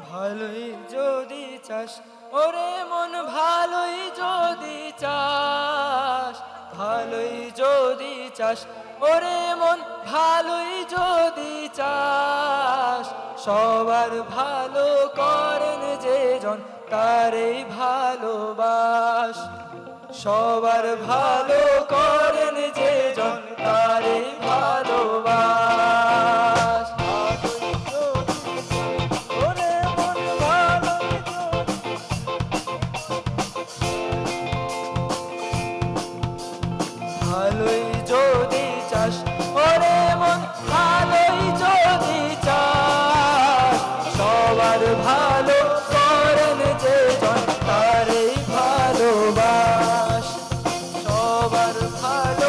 ভালোই যদি চাস, ওরে মন ভালোই যদি চাস, ভালোই যদি চাস, ওরে মন ভালোই যদি চাস। সবার ভালো করেন যে জন, তারেই ভালোবাস। সবার ভালো করেন যে জন heart.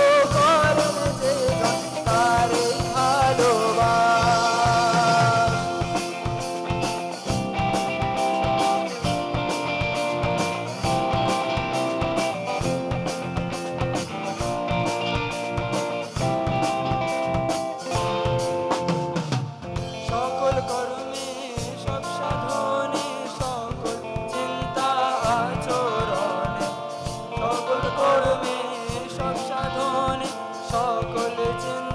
legend.